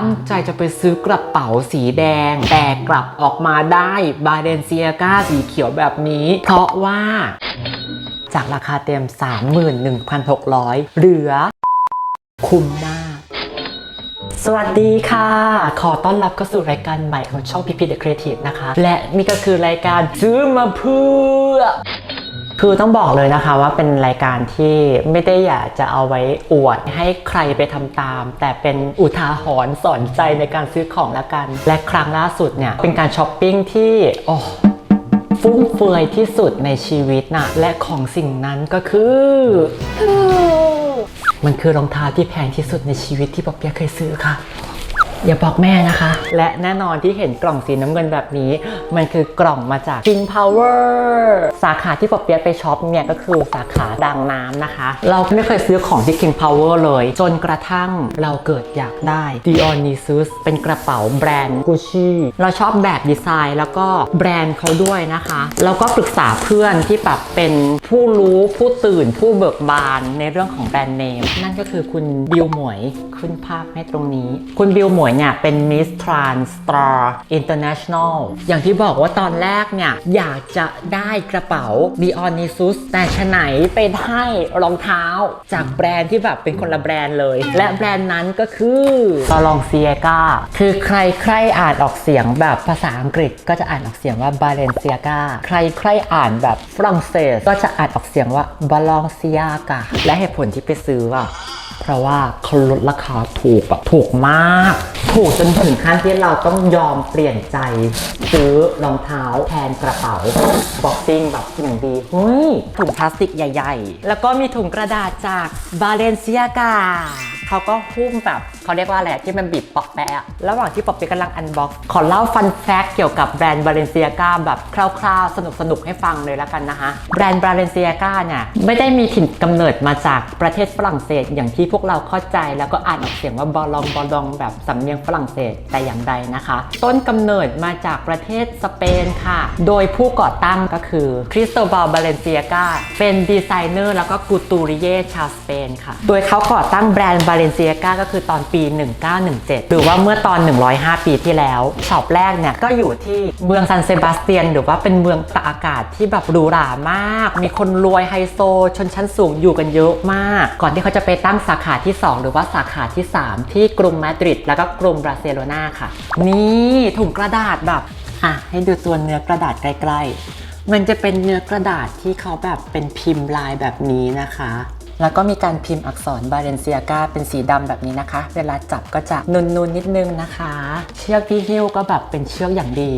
ตั้งใจจะไปซื้อกระเป๋าสีแดง แต่กลับออกมาได้บาเดนเซียกาสีเขียวแบบนี้ เพราะว่าจากราคาเต็ม 31,600 เหลือ คุ้มมาก สวัสดีค่ะ ขอต้อนรับเข้าสู่รายการใหม่ของช่องพีพีเดอะครีเอทีฟนะคะ และนี่ก็คือรายการซื้อมาเพื่อ คือต้องบอกเลยนะคะว่าเป็นรายการที่ไม่ได้อยากจะเอาไว้อวดให้ใครไปทำตาม แต่เป็นอุทาหรณ์สอนใจในการซื้อของละกัน และครั้งล่าสุดเนี่ยเป็นการช้อปปิ้งที่โอ้ฟุ่มเฟือยที่สุดในชีวิตน่ะและของสิ่งนั้นก็คือ มันคือรองเท้าที่แพงที่สุดในชีวิตที่ป๊อปเปียะเคยซื้อค่ะ อย่าบอกแม่นะคะ และแน่นอนที่เห็นกล่องสีน้ำเงินแบบนี้ มันคือกล่องมาจาก Kinpower สาขาที่ปอเปียไปช็อปเนี่ยก็คือสาขาดังน้ำนะคะ เราไม่เคยซื้อของที่ King Power เลย จนกระทั่งเราเกิดอยากได้ Dionysus เป็นกระเป๋าแบรนด์ Gucci เราชอบแบบดีไซน์แล้วก็แบรนด์เขาด้วยนะคะเราก็ปรึกษาเพื่อนที่แบบเป็นผู้รู้ผู้ตื่นผู้เบิกบานในเรื่องของแบรนด์เนมนั่นก็คือคุณบิวหมวยขึ้นภาพให้ตรงนี้ คุณบิวหมวยเนี่ยเป็น Miss Trans Star International อย่างที่บอกว่าตอนแรกเนี่ย อยากจะได้กระเป๋า Dionysus แต่ฉะไหนไปได้รองเท้า จากแบรนด์ที่แบบเป็นคนละแบรนด์เลย และแบรนด์นั้นก็คือ b a l o n c i a g a คือใครใครอ่านออกเสียงแบบภาษาอังกฤษก็จะอ่านออกเสียงว่า Balenciaga ใครใครอ่านแบบฝรั่งเศสก็จะอ่านออกเสียงว่า Balenciaga และเหตุผลที่ไปซื้ออะ เพราะว่าเขาลดราคาถูกแบบถูกมาก ถูกจนถึงขั้นที่เราต้องยอมเปลี่ยนใจ ซื้อรองเท้าแทนกระเป๋าบ็อกซิ่งแบบอย่างดีเฮ้ยถุงพลาสติกใหญ่ ๆ แล้วก็มีถุงกระดาษจาก Balenciaga เขาก็หุ้มแบบเขาเรียกว่าอะไรที่มันบีบปอกแปะระหว่างที่ปอกเปกำลังอันบ็อกขอเล่าฟันแฟกเกี่ยวกับแบรนด์ Balenciaga แบบคร่าวๆ สนุกๆ ให้ฟังเลยแล้วกันนะคะ แบรนด์ Balenciaga เนี่ย ไม่ได้มีถิ่นกำเนิดมาจากประเทศฝรั่งเศสอย่างที่พวกเราเข้าใจแล้วก็อ่านออกเสียงว่าบอลองบอลองแบบสำเนียงฝรั่งเศสแต่อย่างใดนะคะ ต้นกำเนิดมาจากประเทศสเปนค่ะ โดยผู้ก่อตั้งก็คือคริสโตบาลบาเลนเซียกาเป็นดีไซเนอร์แล้วก็กูตูริเย่ชาวสเปนค่ะ โดยเขาก่อตั้งแบรนด์บาเลนเซียกาก็คือตอนปี 1917 หรือว่าเมื่อตอน 105 ปีที่แล้วช็อปแรกเนี่ยก็อยู่ที่เมืองซันเซบาสเตียน หรือว่าเป็นเมืองตากอากาศที่แบบหรูหรามาก มีคนรวยไฮโซ ชนชั้นสูงอยู่กันเยอะมาก ก่อนที่เขาจะไปตั้งสาขาที่ 2 หรือว่าสาขาที่ 3 ที่กรุงมาดริดแล้วก็กรุงบราเซโลนาค่ะ นี่ถุงกระดาษแบบอะให้ดูตัวเนื้อกระดาษใกล้ ๆ มันจะเป็นเนื้อกระดาษที่เขาแบบเป็นพิมพ์ลายแบบนี้นะคะ แล้วก็มีการพิมพ์อักษรบาเรนเซียกาเป็นสีดำแบบนี้นะคะ เวลาจับก็จะนุนๆนิดนึงนะคะ เชือกที่หิ้วก็แบบเป็นเชือกอย่างดี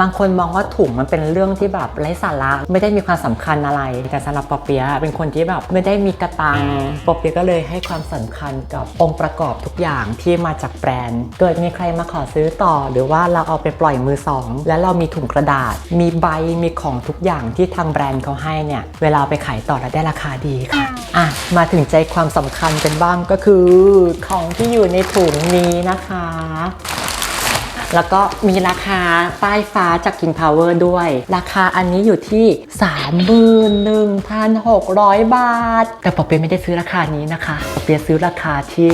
บางคนมองว่าถุงมันเป็นเรื่องที่แบบไร้สาระไม่ได้มีความสำคัญอะไร แต่สำหรับปอเปียะเป็นคนที่แบบไม่ได้มีกระตังปอเปียะก็เลยให้ความสำคัญกับองค์ประกอบทุกอย่างที่มาจากแบรนด์ เกิดมีใครมาขอซื้อต่อ หรือว่าเราเอาไปปล่อยมือสองแล้วเรามีถุงกระดาษ มีใบมีของทุกอย่างที่ทางแบรนด์เขาให้เนี่ยเวลาเอาไปขายต่อแล้วได้ราคาดีค่ะอะมาถึงใจความสำคัญกันบ้างก็คือของที่อยู่ในถุงนี้นะคะ แล้วก็มีราคาป้ายฟ้าจาก King Power ด้วย ราคาอันนี้อยู่ที่ 31,600 บาท แต่ปอเปียะไม่ได้ซื้อราคานี้นะคะปอเปียะซื้อราคาที่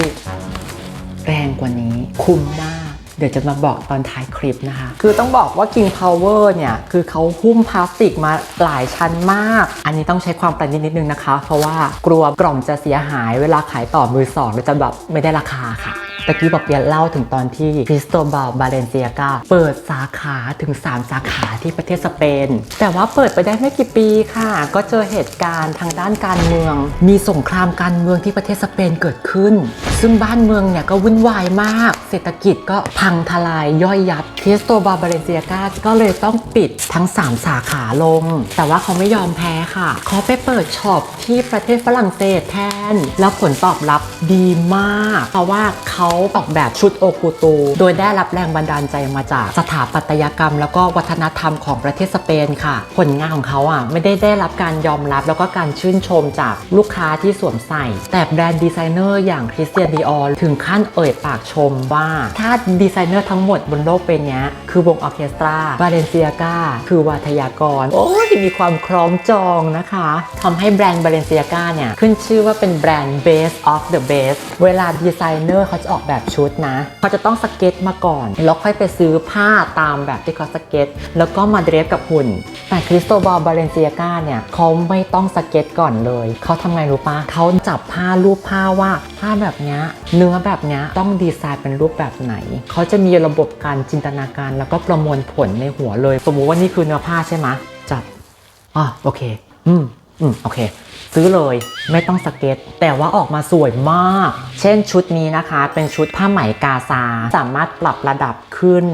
แรงกว่านี้คุ้มมากเดี๋ยวจะมาบอกตอนท้ายคลิปนะคะ คือต้องบอกว่า King Power เนี่ย คือเขาหุ้มพลาสติกมาหลายชั้นมาก อันนี้ต้องใช้ความประณีตนิดนึงนะคะ เพราะว่ากลัวกล่องจะเสียหายเวลาขายต่อมือสองแล้วจะแบบไม่ได้ราคาค่ะ ตะกี้บอกเปียเล่าถึงตอนที่คริสโตบาลบาเลนเซียกาเปิดสาขาถึง 3 สาขาที่ประเทศสเปน แต่ว่าเปิดไปได้ไม่กี่ปีค่ะ ก็เจอเหตุการณ์ทางด้านการเมือง มีสงครามการเมืองที่ประเทศสเปนเกิดขึ้น ซึ่งบ้านเมืองเนี่ยก็วุ่นวายมาก เศรษฐกิจก็พังทลายย่อยยับคริสโตบาลบาเลนเซียกาก็เลยต้องปิดทั้ง 3 สาขาลง แต่ว่าเขาไม่ยอมแพ้ค่ะเขาไปเปิดช็อปที่ประเทศฝรั่งเศสแทน แล้วผลตอบรับดีมาก เพราะว่าเขาออกแบบชุดโอกูตู โดยได้รับแรงบันดาลใจมาจากสถาปัตยกรรม แล้วก็วัฒนธรรมของประเทศสเปนค่ะ ผลงานของเขาอะไม่ได้ได้รับการยอมรับแล้วก็การชื่นชมจากลูกค้าที่สวมใส่ แต่แบรนด์ดีไซเนอร์อย่างคริสเตียนดีออลถึงขั้นเอ่ยปากชมว่า ถ้าดีไซเนอร์ทั้งหมดบนโลกเป็นเนี้ยคือวงออเคสตราบาเลนเซียกาคือวาทยากร โอ้ยมีความคล้องจองนะคะทำให้แบรนด์บาเลนเซียกาเนี่ยขึ้นชื่อว่าเป็นแบรนด์ base of the best เวลาดีไซเนอร์เขาจะออกแบบชุดนะเขาจะต้องสเก็ตมาก่อน แล้วค่อยไปซื้อผ้าตามแบบที่เขาสเก็ต แล้วก็มาเดรฟกับหุ่น แต่คริสโตบอลบาเลนเซียกาเนี่ยเขาไม่ต้องสเก็ตก่อนเลย เขาทำไงรู้ปะเขาจับผ้ารูปผ้าว่าผ้าแบบเนี้ยเนื้อแบบเนี้ยต้องดีไซน์เป็นรูปแบบไหน เขาจะมีระบบการจินตนาการ แล้วก็ประมวลผลในหัวเลย สมมุติว่านี่คือเนื้อผ้าใช่ไหมจับอะโอเค อืม อืมโอเค ซื้อเลยไม่ต้องสเก็ต แต่ว่าออกมาสวยมาก เช่นชุดนี้นะคะ เป็นชุดผ้าไหมกาซา สามารถปรับระดับขึ้น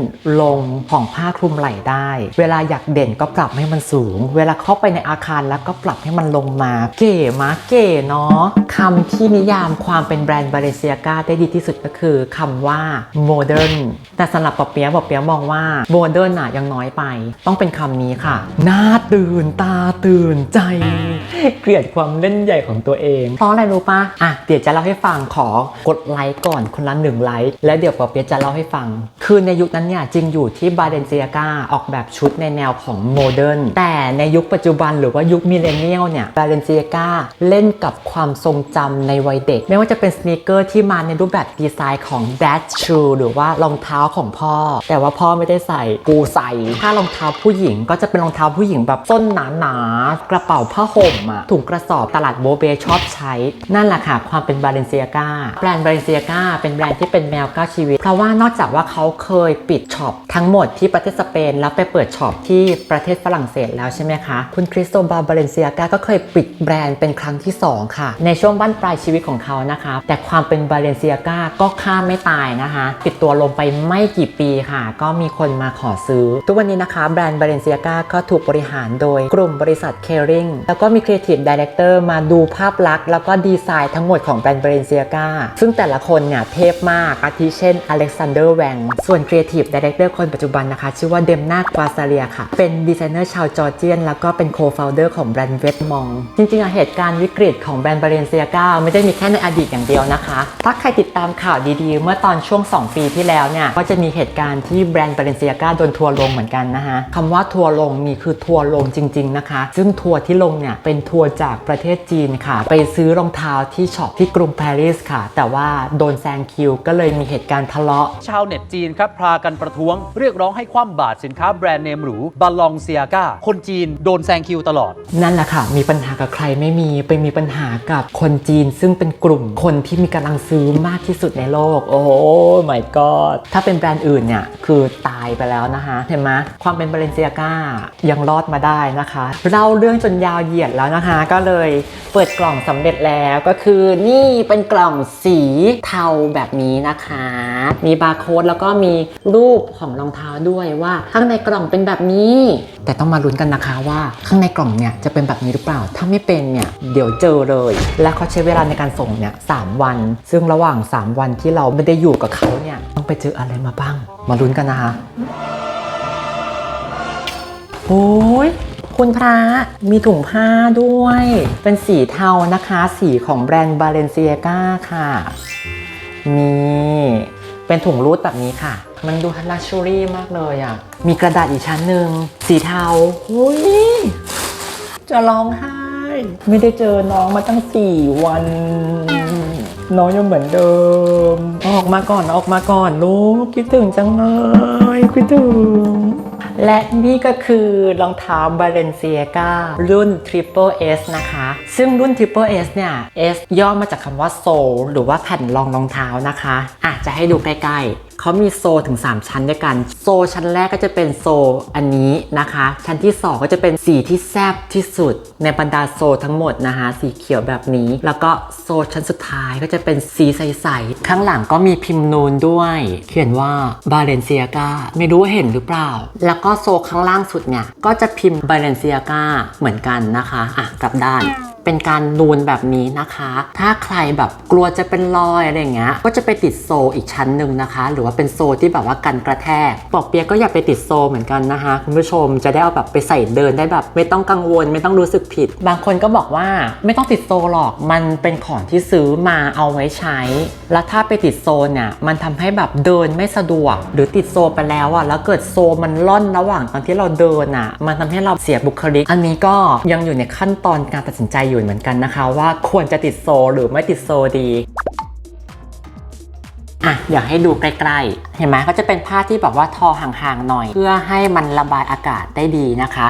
ลงของผ้าคลุมไหล่ได้ เวลาอยากเด่นก็ปรับให้มันสูง เวลาเข้าไปในอาคารแล้วก็ปรับให้มันลงมา เก๋มากเก๋เนาะคำที่นิยามความเป็นแบรนด์บาเลเซียกาได้ดีที่สุดก็คือคำว่าโมเดิร์นแต่สำหรับปอเปียะปอเปียะมองว่าโมเดิร์นน่ะยังน้อยไป ต้องเป็นคำนี้ค่ะหน้าตื่นตาตื่นใจเกลียดความเล่นใหญ่ของตัวเอง เพราะอะไรรู้ปะอะเดี๋ยวจะเล่าให้ฟังขอกดไลค์ก่อนคนละหนึ่งไลค์แล้วเดี๋ยวปอเปียะจะเล่าให้ฟัง คือในยุคนั้นเนี่ยจริงอยู่ที่บาเดนเซียกาออกแบบชุดในแนวของโมเดิร์นแต่ในยุคปัจจุบันหรือว่ายุคมิเลเนียลเนี่ยบาเดนเซียกาเล่นกับความทรงจำในวัยเด็ก ไม่ว่าจะเป็นสเนคเกอร์ที่มาในรูปแบบดีไซน์ของ Dad Shoe หรือว่ารองเท้าของพ่อ แต่ว่าพ่อไม่ได้ใส่กูใส่ ถ้ารองเท้าผู้หญิงก็จะเป็นรองเท้าผู้หญิงแบบส้นหนาๆกระเป๋าผ้าห่มอะถุงกระสอบตลาดโบเบชอบใช้ นั่นแหละค่ะ ความเป็นบาเลนเซียกาแบรนด์บาเลนเซียกาเป็นแบรนด์ที่เป็นแมวก้าชีวิต เพราะว่านอกจากว่าเขาเคยปิดช็อปทั้งหมดที่ประเทศสเปน แล้วไปเปิดช็อปที่ประเทศฝรั่งเศสแล้วใช่ไหมคะ คุณคริสโตบาบาเลนเซียกาก็เคยปิดแบรนด์เป็นครั้งที่ 2 ค่ะ ในช่วงบั้นปลายชีวิตของเขานะคะ แต่ความเป็นบาเลนเซียกาก็ข้าไม่ตายนะคะ ปิดตัวลงไปไม่กี่ปีค่ะ ก็มีคนมาขอซื้อ ทุกวันนี้นะคะแบรนด์บาเลนเซียกาก็ถูกบริหารโดยกลุ่มบริษัทเคริงแล้วก็มีครีเอทีฟดีเรคเตอร์มาดูภาพลักษณ์แล้วก็ดีไซน์ทั้งหมดของแบรนด์เบาเลนเซียกาซึ่งแต่ละคนเนี่ยเทพมากอาทิเช่นอเล็กซานเดอร์แวงส่วนครีเอทีฟดีเรคเตอร์คนปัจจุบันนะคะ ชื่อว่าเดมนากวาซาเลียค่ะ เป็นดีไซเนอร์ชาวจอร์เจียน แล้วก็เป็นโคฟ o ลเดอร์ของแบรนด์เวทมอง จริงๆอะเหตุการณ์วิกฤตของแบรนด์เบาเลนเซียกาไม่ได้มีแค่ในอดีตอย่างเดียวนะคะ ถ้าใครติดตามข่าวดีๆ เมื่อตอนช่วง 2 ปีที่แล้วเนี่ยก็จะมีเหตุการณ์ที่แบรนด์เบาเลนเซียกาโดนทัวร์ลงเหมือนกันนะคะคำว่าทัวลงมีคือทัวลงจริง ๆนะคะ ซึ่งทัวที่ลงเนี่ยเป็นทัวร์จากประเทศจีนค่ะ ไปซื้อรองเท้าที่ช็อปที่กรุงปารีสค่ะ แต่ว่าโดนแซงคิว ก็เลยมีเหตุการณ์ทะเลาะ ชาวเน็ตจีนครับพากันประท้วง เรียกร้องให้คว่ำบาตรสินค้าแบรนด์เนมหรูบาลองเซียกาคนจีนโดนแซงคิวตลอด นั่นแหละค่ะ มีปัญหากับใครไม่มีไปมีปัญหากับคนจีน ซึ่งเป็นกลุ่มคนที่มีกำลังซื้อมากที่สุดในโลก โอ้โห my god ถ้าเป็นแบรนด์อื่นเนี่ยคือตายไปแล้วนะคะ เห็นไหมความเป็นบาเลนเซียกายังรอดมาได้นะคะ เล่าเรื่องจนยาวเหยียดแล้วนะคะ ก็เลยเปิดกล่องสำเร็จแล้วก็คือนี่เป็นกล่องสีเทาแบบนี้นะคะ มีบาร์โค้ดแล้วก็มีรูปของรองเท้าด้วยว่าข้างในกล่องเป็นแบบนี้ แต่ต้องมาลุ้นกันนะคะว่าข้างในกล่องเนี่ยจะเป็นแบบนี้หรือเปล่า ถ้าไม่เป็นเนี่ยเดี๋ยวเจอเลย และเขาใช้เวลาในการส่งเนี่ยสามวัน ซึ่งระหว่าง 3 วันที่เราไม่ได้อยู่กับเขาเนี่ยต้องไปเจออะไรมาบ้าง มาลุ้นกันนะคะโอ้ย คุณพระมีถุงผ้าด้วย เป็นสีเทานะคะ สีของแบรนด์บาเลนเซียกาค่ะนี่เป็นถุงรูดแบบนี้ค่ะ มันดูลักชัวรี่มากเลยอะ มีกระดาษอีกชั้นหนึ่งสีเทาอุ้ยจะร้องไห้ ไม่ได้เจอน้องมาตั้ง4วัน น้องยังเหมือนเดิม ออกมาก่อนออกมาก่อนลูกคิดถึงจังเลยคิดถึง และนี่ก็คือรองเท้า Balenciaga รุ่น Triple S นะคะ ซึ่งรุ่น Triple S เนี่ย S ย่อมาจากคำว่า sole หรือว่าแผ่นรองรองเท้านะคะ อะจะให้ดูใกล้ๆ เขามีโซถึง 3 ชั้นด้วยกัน โซชั้นแรกก็จะเป็นโซอันนี้นะคะ ชั้นที่ 2 ก็จะเป็นสีที่แซบที่สุด ในบรรดาโซทั้งหมดนะคะ สีเขียวแบบนี้ แล้วก็โซชั้นสุดท้ายก็จะเป็นสีใสๆ ข้างหลังก็มีพิมพ์นูนด้วย เขียนว่า Balenciaga ไม่รู้ว่าเห็นหรือเปล่า แล้วก็โซข้างล่างสุดเนี่ยก็จะพิมพ์ Balenciaga เหมือนกันนะคะ อะกลับด้าน เป็นการนูนแบบนี้นะคะ ถ้าใครแบบกลัวจะเป็นรอยอะไรอย่างเงี้ยก็จะไปติดโซอีกชั้นหนึ่งนะคะ หรือว่าเป็นโซที่แบบว่ากันกระแทกปอกเปียกก็อย่าไปติดโซเหมือนกันนะคะ คุณผู้ชมจะได้เอาแบบไปใส่เดินได้แบบ ไม่ต้องกังวลไม่ต้องรู้สึกผิด บางคนก็บอกว่าไม่ต้องติดโซหรอกมันเป็นของที่ซื้อมาเอาไว้ใช้ แล้วถ้าไปติดโซเนี่ยมันทำให้แบบเดินไม่สะดวก หรือติดโซไปแล้วอะแล้วเกิดโซมันล่อนระหว่างตอนที่เราเดินอะ มันทำให้เราเสียบุคลิก อันนี้ก็ยังอยู่ในขั้นตอนการตัดสินใจอยู่เหมือนกันนะคะ ว่าควรจะติดโซ หรือไม่ติดโซดี อะเดี๋ยวให้ดูใกล้ๆ เห็นไหมก็จะเป็นผ้าที่แบบว่าทอห่างๆหน่อย เพื่อให้มันระบายอากาศได้ดีนะคะ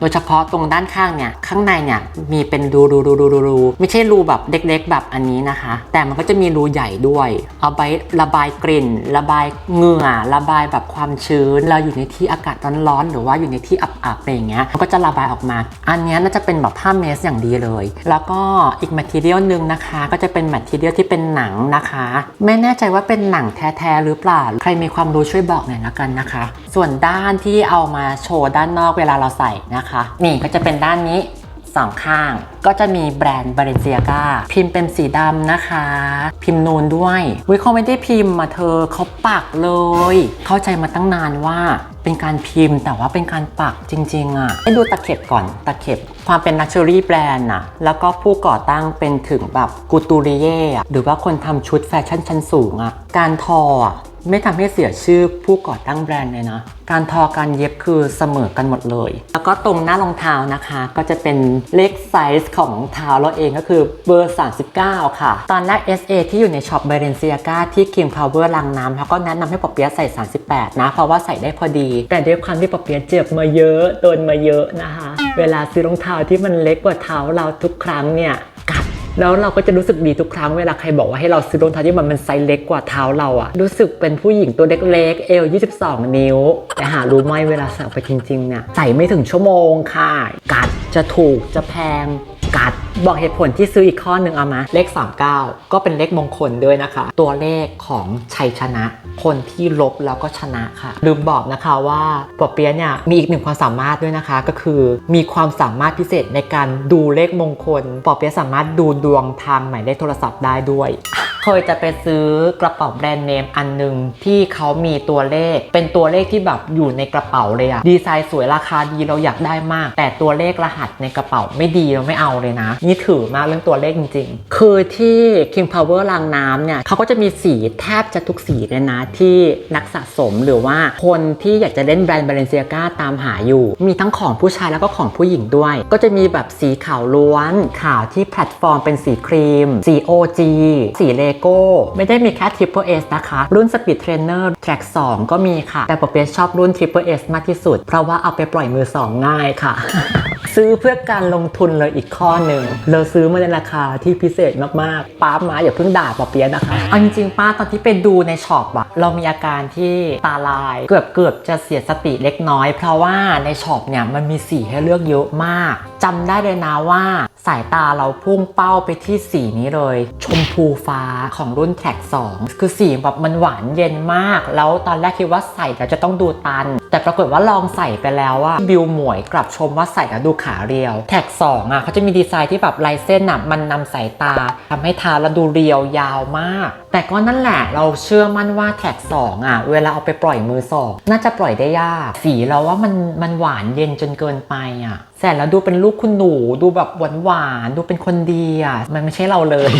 โดยเฉพาะตรงด้านข้างเนี่ยข้างในเนี่ยมีเป็นรูรูรูรูรูรูไม่ใช่รูแบบเล็กๆ แบบอันนี้นะคะ แต่มันก็จะมีรูใหญ่ด้วย เอาไว้ระบายกลิ่น ระบายเหงื่อ ระบายแบบความชื้นเราอยู่ในที่อากาศร้อนๆหรือว่าอยู่ในที่อับๆอะไรอย่างเงี้ยมันก็จะระบายออกมา อันนี้น่าจะเป็นแบบผ้าเมสอย่างดีเลย แล้วก็อีกแมทเทียลหนึ่งนะคะ ก็จะเป็นแมทเทียลที่เป็นหนังนะคะ ไม่แน่ใจว่าเป็นหนังแท้ๆหรือเปล่า ใครมีความรู้ช่วยบอกหน่อยละกันนะคะ ส่วนด้านที่เอามาโชว์ด้านนอกเวลาเราใส่นะคะ นี่ก็จะเป็นด้านนี้สองข้าง ก็จะมีแบรนด์ b a l e n c i a g a พิมพ์เป็นสีดำนะคะ พิมพ์นูนด้วยวิเขาไม่ได้พิมพ์มาเธอเขาปักเลย เข้าใจมาตั้งนานว่าเป็นการพิมพ์แต่ว่าเป็นการปักจริง ๆอะให้ดูตะเข็บก่อนตะเข็บ ความเป็นลักชัวรี่แบรนด์อะแล้วก็ผู้ก่อตั้งเป็นถึงแบบกูตูริเย่อะหรือว่าคนทำชุดแฟชั่นชั้นสูงอะการทออะ ไม่ทำให้เสียชื่อผู้ก่อตั้งแบรนด์เลยนะ การทอการเย็บคือเสมอกันหมดเลย แล้วก็ตรงหน้ารองเท้านะคะ ก็จะเป็นเลขไซส์ของเท้าเราเองก็คือเบอร์ 39 ค่ะ ตอนแรก SA ที่อยู่ในช็อปเบรนเซียกาที่ King Power ลังน้ำเขาก็แนะนำให้ปอเปียะใส่ 38 นะ เพราะว่าใส่ได้พอดี แต่ด้วยความที่ปอเปียะเจ็บมาเยอะโดนมาเยอะนะคะ เวลาซื้อรองเท้าที่มันเล็กกว่าเท้าเราทุกครั้งเนี่ยก แล้วเราก็จะรู้สึกดีทุกครั้งเวลาใครบอกว่าให้เราซื้อรองเท้าที่มันมันไซส์เล็กกว่าเท้าเราอะรู้สึกเป็นผู้หญิงตัวเล็กๆเอว22 นิ้ว แต่หารู้ไหมเวลาใส่ไปจริงๆเนี่ยใส่ไม่ถึงชั่วโมงค่ะ กัดจะถูกจะแพงกัด บอกเหตุผลที่ซื้ออีกข้อหนึ่งเอามาเลข 39 ก็เป็นเลขมงคลด้วยนะคะ ตัวเลขของชัยชนะ คนที่ลบแล้วก็ชนะค่ะลืมบอกนะคะว่าปอเปียะเนี่ยมีอีกหนึ่งความสามารถด้วยนะคะ ก็คือมีความสามารถพิเศษในการดูเลขมงคลปอเปียะสามารถดูดวงทางหมายเลขโทรศัพท์ได้ด้วยเคยจะไปซื้อกระเป๋าแบรนด์เนมอันหนึ่งที่เขามีตัวเลข เป็นตัวเลขที่แบบอยู่ในกระเป๋าเลยอะดีไซน์สวยราคาดีเราอยากได้มาก แต่ตัวเลขรหัสในกระเป๋าไม่ดีเราไม่เอาเลยนะนี่ถือมากเรื่องตัวเลขจริง ๆ คือที่ King Power รางน้ำเนี่ยเขาก็จะมีสีแทบจะทุกสีเลยนะ ที่นักสะสมหรือว่าคนที่อยากจะเล่นแบรนด์ Balenciaga ตามหาอยู่ มีทั้งของผู้ชายแล้วก็ของผู้หญิงด้วย ก็จะมีแบบสีขาวล้วน ขาวที่แพลตฟอร์มเป็นสีครีม สี OG สีเลโก้ ไม่ได้มีแค่ Triple S นะคะ รุ่น Speed Trainer Track 2 ก็มีค่ะ แต่ปอเปียะชอบรุ่น Triple S มากที่สุด เพราะว่าเอาไปปล่อยมือสองง่ายค่ะ ซื้อเพื่อการลงทุนเลยอีกข้อหนึ่งเราซื้อมาในราคาที่พิเศษมากๆป้ามาอย่าเพิ่งด่าปอเปียะนะคะเอาจริงๆป้าตอนที่ไปดูในช็อปอะเรามีอาการที่ตาลายเกือบเกือบจะเสียสติเล็กน้อย เพราะว่าในช็อปเนี่ยมันมีสีให้เลือกเยอะมากจำได้เลยนะว่าสายตาเราพุ่งเป้าไปที่สีนี้เลย ชมพูฟ้าของรุ่นแท็ก2คือสีแบบมันหวานเย็นมาก แล้วตอนแรกคิดว่าใส่แล้วจะต้องดูตัน แต่ปรากฏว่าลองใส่ไปแล้วว่าบิวหมวยกลับชมว่าใส่แล้วดูขาเรียว แท็ก2อะเขาจะมีดีไซน์ที่แบบลายเส้นอะมันนำสายตาทำให้ทาแล้วดูเรียวยาวมาก แต่ก็นั่นแหละเราเชื่อมั่นว่าแท็ก2อะเวลาเอาไปปล่อยมือสองน่าจะปล่อยได้ยาก สีเราว่ามันมันหวานเย็นจนเกินไปอะแสนแล้วดูเป็นลูกคุณหนูดูแบบหวานหวานดูเป็นคนดีอะมันไม่ใช่เราเลย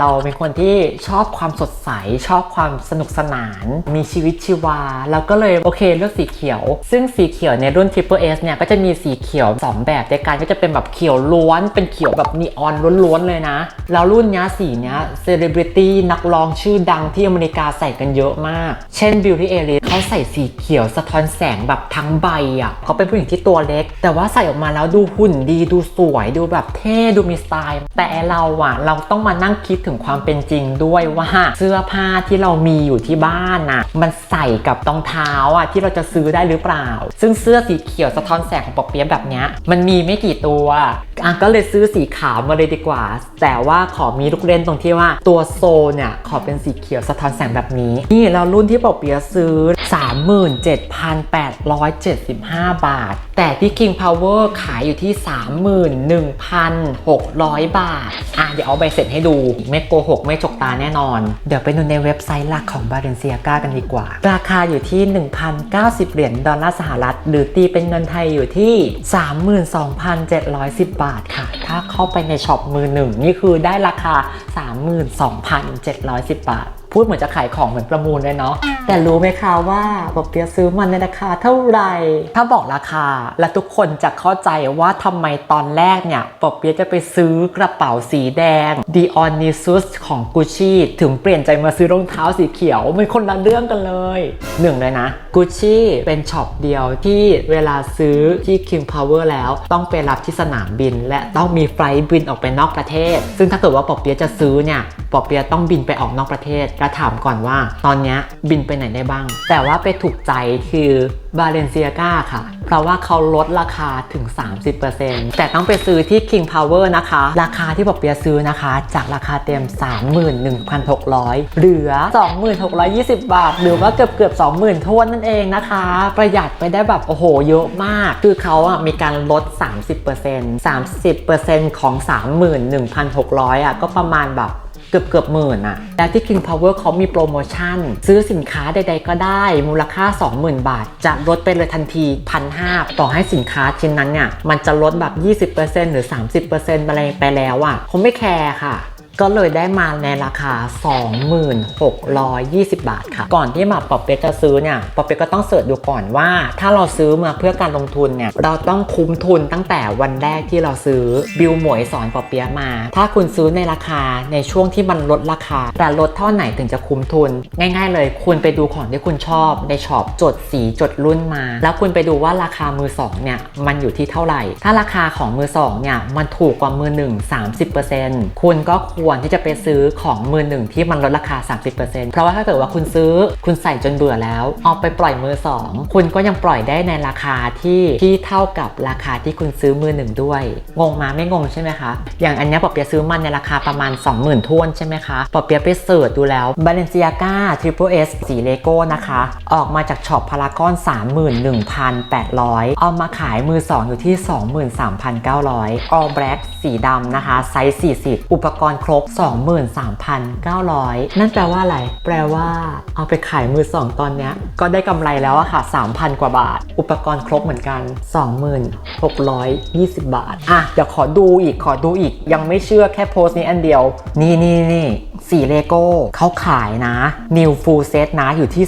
เราเป็นคนที่ชอบความสดใส ชอบความสนุกสนาน มีชีวิตชีวาแล้วก็เลยโอเคเลือกสีเขียว ซึ่งสีเขียวในรุ่น Triple S เนี่ยก็จะมีสีเขียว 2 แบบด้วยกันก็จะเป็นแบบเขียวล้วน เป็นเขียวแบบนีออนล้วนๆเลยนะ แล้วรุ่นนี้สีเนี้ยเซเลบริตี้นักร้องชื่อดังที่อเมริกาใส่กันเยอะมาก เช่น Beauty a l i c e เขาใส่สีเขียวสะท้อนแสงแบบทั้งใบอะเขาเป็นผู้หญิงที่ตัวเล็ก แต่ว่าใส่ออกมาแล้วดูหุ่นดีดูสวยดูแบบเท่ดูมีสไตล์ แต่เราอะเราต้องมานั่งคิดถึงความเป็นจริงด้วยว่าเสื้อผ้าที่เรามีอยู่ที่บ้านน่ะมันใส่กับรองเท้าอะที่เราจะซื้อได้หรือเปล่า ซึ่งเสื้อสีเขียวสะท้อนแสงของปอกเปี๊ยะแบบนี้มันมีไม่กี่ตัว อะก็เลยซื้อสีขาวมาเลยดีกว่า แต่ว่าขอมีลูกเล่นตรงที่ว่าตัวโซเนี่ยขอเป็นสีเขียวสะท้อนแสงแบบนี้ นี่เรารุ่นที่ปอเปียซื้อ 37,875 บาท แต่ที่ King Power ขายอยู่ที่ 31,600 บาท อะเดี๋ยวเอาใบเสร็จให้ดูไม่โกหกไม่จกตาแน่นอน เดี๋ยวไปดูในเว็บไซต์หลักของ Balenciaga กันดีกว่า ราคาอยู่ที่ 1,090 เหรียญดอลลาร์สหรัฐ หรือตีเป็นเงินไทยอยู่ที่ 32,710 บาทค่ะ ถ้าเข้าไปในช็อปมือหนึ่งนี่คือได้ราคา 32,710 บาท พูดเหมือนจะขายของเหมือนประมูลเลยเนาะ แต่รู้ไหมคะว่าปอเปียซื้อมันในราคาเท่าไหร่ ถ้าบอกราคาแล้วทุกคนจะเข้าใจว่าทำไมตอนแรกเนี่ยปอเปียจะไปซื้อกระเป๋าสีแดง Dionysus ของ Gucci ถึงเปลี่ยนใจมาซื้อรองเท้าสีเขียว มันคนละเรื่องกันเลยหนึ่งเลยนะ Gucci เป็นช็อปเดียวที่เวลาซื้อที่ King Power แล้ว ต้องไปรับที่สนามบิน และต้องมีไฟล์บินออกไปนอกประเทศ ซึ่งถ้าเกิดว่าปอเปียจะซื้อเนี่ยปอเปียต้องบินไปออกนอกประเทศแล้วถามก่อนว่า ตอนนี้บินไปไหนได้บ้าง แต่ว่าไปถูกใจคือบาเลนเซียกาค่ะ เพราะว่าเขาลดราคาถึง 30%แต่ต้องไปซื้อที่ King Power นะคะ ราคาที่ปอเปียซื้อนะคะ จากราคาเต็ม 31,600 เหลือ 2620 บาท หรือว่าเกือบเกือบ20,000ทวนนั่นเองนะคะ ประหยัดไปได้แบบ โอ้โห เยอะมาก คือเขาอะมีการลด 30% 30%ของ 31,600 อะ ก็ประมาณแบบ กือบเกือบหมื่นอะแล้วที่ King Power เขามีโปรโมชั่น ซื้อสินค้าใดๆก็ได้ มูลค่า 20,000 บาท จะลดไปเลยทันที1,500ต่อให้สินค้าชิ้นนั้นเนี่ยมันจะลดแบบ 20%หรือ 30%อะไรไปแล้วอะเขาไม่แคร์ค่ะ ก็เลยได้มาในราคา 2620 บาทค่ะ ก่อนที่มาปอเป๊กจะซื้อเนี่ยปอเป๊กก็ต้องเสิร์ชดูก่อนว่า ถ้าเราซื้อมาเพื่อการลงทุนเนี่ยเราต้องคุ้มทุนตั้งแต่วันแรกที่เราซื้อบิลหมวยสอนปอเปียะมา ถ้าคุณซื้อในราคาในช่วงที่มันลดราคา แต่ลดเท่าไหนถึงจะคุ้มทุน ง่าย ๆ เลยคุณไปดูของที่คุณชอบในช็อปจดสีจดรุ่นมา แล้วคุณไปดูว่าราคามือสองเนี่ยมันอยู่ที่เท่าไหร่ ถ้าราคาของมือสองเนี่ยมันถูกกว่ามือหนึ่ง30%คุณก็ควรที่จะไปซื้อของมือหนึ่งที่มันลดราคา 30%เพราะว่าถ้าเกิดว่าคุณซื้อคุณใส่จนเบื่อแล้ว เอาไปปล่อยมือสองคุณก็ยังปล่อยได้ในราคาที่ที่เท่ากับราคาที่คุณซื้อมือหนึ่งด้วย งงมาไม่งงใช่ไหมคะ อย่างอันนี้ปอเปียะซื้อมันในราคาประมาณ 20,000ท้วนใช่ไหมคะปอเปียะไปเสิร์ชดูแล้ว Balenciaga Triple S สีเลโก้นะคะ ออกมาจากช็อปพารากอน 31,800 เอามาขายมือ 2 อยู่ที่ 23,900 All Black สีดำนะคะไซส์40 อุปกรณ์ครบ23,900 นั่นแปลว่าอะไร แปลว่าเอาไปขายมือ 2 ตอนเนี้ย ก็ได้กำไรแล้วอะค่ะ 3,000 กว่าบาท อุปกรณ์ครบเหมือนกัน2620 บาท อะ เดี๋ยวขอดูอีกขอดูอีก ยังไม่เชื่อแค่โพสต์นี้อันเดียว นี่นี่นี่สีเลโก้เขาขายนะ New Full Set นะอยู่ที่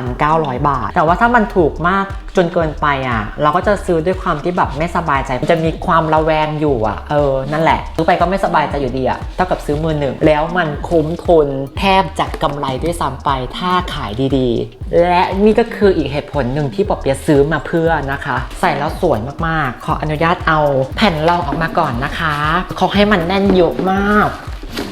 22,900 บาท แต่ว่าถ้ามันถูกมาก จนเกินไปอะ เราก็จะซื้อด้วยความที่แบบไม่สบายใจ มันจะมีความระแวงอยู่อะ เออ นั่นแหละ ซื้อไปก็ไม่สบายใจอยู่ดีอะ เท่ากับซื้อมือหนึ่ง แล้วมันคุ้มทุนแทบจะกำไรด้วยซ้ำไป ถ้าขายดีๆ และนี่ก็คืออีกเหตุผลหนึ่งที่ปอเปียะซื้อมาเพื่อนะคะ ใส่แล้วสวยมากๆ ขออนุญาตเอาแผ่นรองออกมาก่อนนะคะ เขาให้มันแน่นเยอะมาก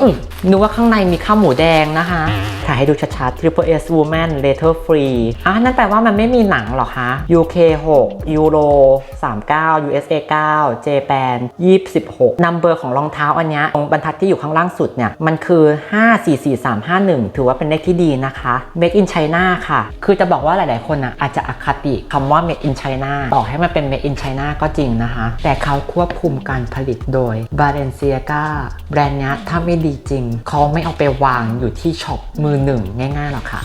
อืมนึกว่าข้างในมีข้าวหมูแดงนะคะ ถ่ายให้ดูชัดๆ Triple S Woman Letter Free อะนั่นแปลว่ามันไม่มีหนังหรอคะ UK 6 Euro 39 USA 9 Japan 26นัมเบอร์ของรองเท้าอันเนี้ยตรงบรรทัดที่อยู่ข้างล่างสุดเนี่ย มันคือ 544351 ถือว่าเป็นเลขที่ดีนะคะ Make in China ค่ะ คือจะบอกว่าหลายๆ คนอะอาจจะอคติคำว่า Made in China ต่อให้มันเป็น Made in China ก็จริงนะคะ แต่เขาควบคุมการผลิตโดย Balenciaga แบรนด์เนี้ยถ้าไม่ดีจริง เขาไม่เอาไปวางอยู่ที่ช็อปมือหนึ่งง่ายๆหรอกค่ะ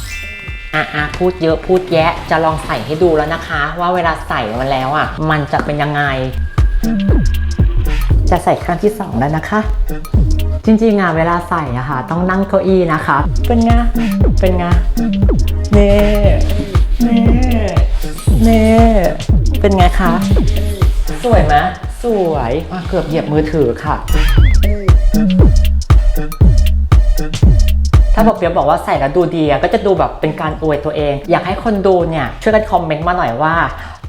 อะอะพูดเยอะพูดแยะจะลองใส่ให้ดูแล้วนะคะ ว่าเวลาใส่มาแล้วอะ มันจะเป็นยังไง จะใส่ครั้งที่สองแล้วนะคะ จริงๆอะเวลาใส่อะค่ะ ต้องนั่งเก้าอี้นะคะ เป็นไงเป็นไงเน่เน่เน่เป็นไงคะ สวยไหมสวยอะเกือบเหยียบมือถือค่ะ ถ้าบอกเปียบอกว่าใส่แล้วดูดีก็จะดูแบบเป็นการอวยตัวเอง อยากให้คนดูเนี่ยช่วยกันคอมเมนต์มาหน่อยว่า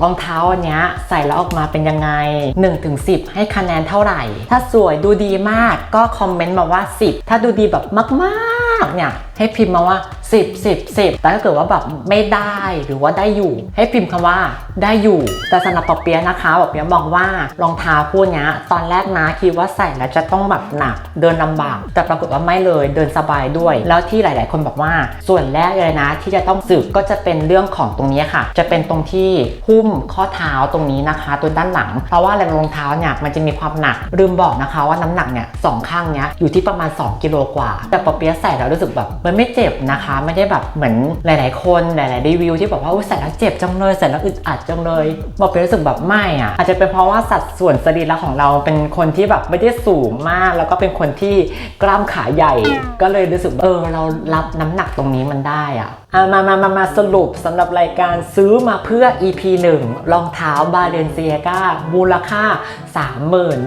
รองเท้าอันนี้ใส่แล้วออกมาเป็นยังไง 1-10ถึง10ให้คะแนนเท่าไหร่ ถ้าสวยดูดีมากก็คอมเมนต์มาว่า 10 ถ้าดูดีแบบมาก ๆเนี่ยให้พิมพ์มาว่า 10 10 10 แต่ถ้าเกิดว่าแบบไม่ได้หรือว่าได้อยู่ ให้พิมพ์คำว่าได้อยู่ แต่สำหรับปอเปียะนะคะปอเปียะมองว่ารองเท้าคู่นี้ตอนแรกนะคิดว่าใส่แล้วจะต้องแบบหนักเดินลำบากแต่ปรากฏว่าไม่เลยเดินสบายด้วย แล้วที่หลาย ๆ คนบอกว่า ส่วนแรกเลยนะ ที่จะต้องสืบก็จะเป็นเรื่องของตรงนี้ค่ะ จะเป็นตรงที่หุ้มข้อเท้าตรงนี้นะคะตัวด้านหลัง เพราะว่าแรงรองเท้าเนี่ยมันจะมีความหนักลืมบอกนะคะว่าน้ำหนักเนี่ยสองข้างเนี้ยอยู่ที่ประมาณ 2 กิโลกว่า แต่ปอเปียะใส่แล้วแล้วรู้สึกแบบมันไม่เจ็บนะคะ ไม่ได้แบบเหมือนหลาย ๆ คนหลาย ๆ รีวิวที่บอกว่าอุ๊ยใส่แล้วเจ็บจังเลยใส่แล้วอึดอัดจังเลยบอกเป็นรู้สึกแบบไม่อะอาจจะเป็นเพราะว่าสัดส่วนสรีระของเราเป็นคนที่แบบไม่ได้สูงมาก แล้วก็เป็นคนที่กล้ามขาใหญ่ ก็เลยรู้สึกเออเรารับน้ำหนักตรงนี้มันได้อะอะมามามามาสรุปสำหรับรายการซื้อมาเพื่อ EP 1 รองเท้าบาเลนเซียกามูลค่า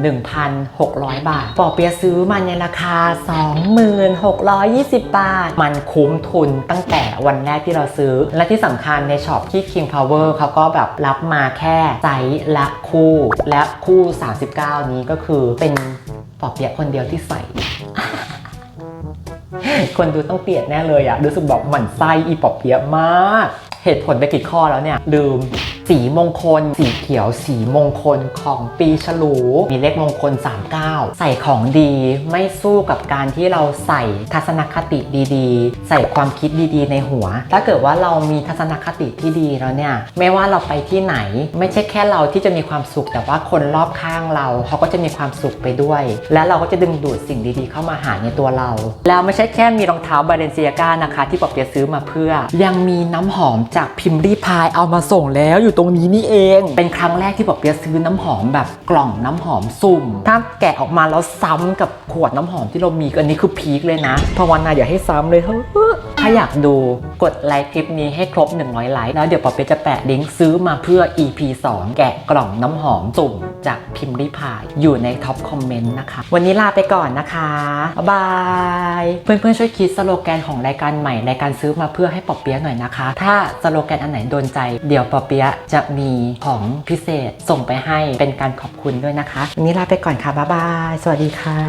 31,600 บาท ปอเปียซื้อมาในราคา 2620 บาท มันคุ้มทุนตั้งแต่วันแรกที่เราซื้อ และที่สำคัญในช็อปที่ King Power เขาก็แบบรับมาแค่ไซส์ละคู่ และคู่ 39 นี้ก็คือเป็นปอเปียคนเดียวที่ใส่ คนดูต้องเปลี่ยนแน่เลยอะรู้สึกบอกหมั่นไส้อีปอบเปียะมาก เหตุผลไปกี่ข้อแล้วเนี่ยลืม สีมงคล สีเขียว สีมงคลของปีฉลู มีเลขมงคล 39 ใส่ของดีไม่สู้กับการที่เราใส่ทัศนคติดีๆ ใส่ความคิดดีๆ ในหัว ถ้าเกิดว่าเรามีทัศนคติที่ดีแล้วเนี่ย ไม่ว่าเราไปที่ไหน ไม่ใช่แค่เราที่จะมีความสุข แต่ว่าคนรอบข้างเราเขาก็จะมีความสุขไปด้วย และเราก็จะดึงดูดสิ่งดีๆ เข้ามาหาในตัวเรา แล้วไม่ใช่แค่มีรองเท้าบาเลนเซียกานะคะ ที่ปอบเปียะซื้อมาเพื่อ ยังมีน้ำหอมจากพิมพ์รีพายเอามาส่งแล้วอยู่ตรงนี้นี่เอง เป็นครั้งแรกที่ปอบเปียะซื้อน้ำหอมแบบกล่องน้ำหอมสุ่ม ถ้าแกะออกมาแล้วซ้ำกับขวดน้ำหอมที่เรามีอันนี้คือพีคเลยนะภาวนาอย่าให้ซ้ำเลยเฮ้ย ถ้าอยากดูกดไลค์คลิปนี้ให้ครบ 100 ไลค์ แล้วเดี๋ยวปอเปียะจะแปะลิงก์ซื้อมาเพื่อ EP 2 แกะกล่องน้ำหอมสุ่มจากพิมพ์รีพายอยู่ในท็อปคอมเมนต์นะคะ วันนี้ลาไปก่อนนะคะ บ๊ายบาย เพื่อนๆช่วยคิดสโลแกนของรายการใหม่รายการซื้อมาเพื่อให้ปอเปียะหน่อยนะคะ ถ้าสโลแกนอันไหนโดนใจ เดี๋ยวปอเปียะจะมีของพิเศษส่งไปให้เป็นการขอบคุณด้วยนะคะ วันนี้ลาไปก่อนค่ะ บ๊ายบาย สวัสดีค่ะ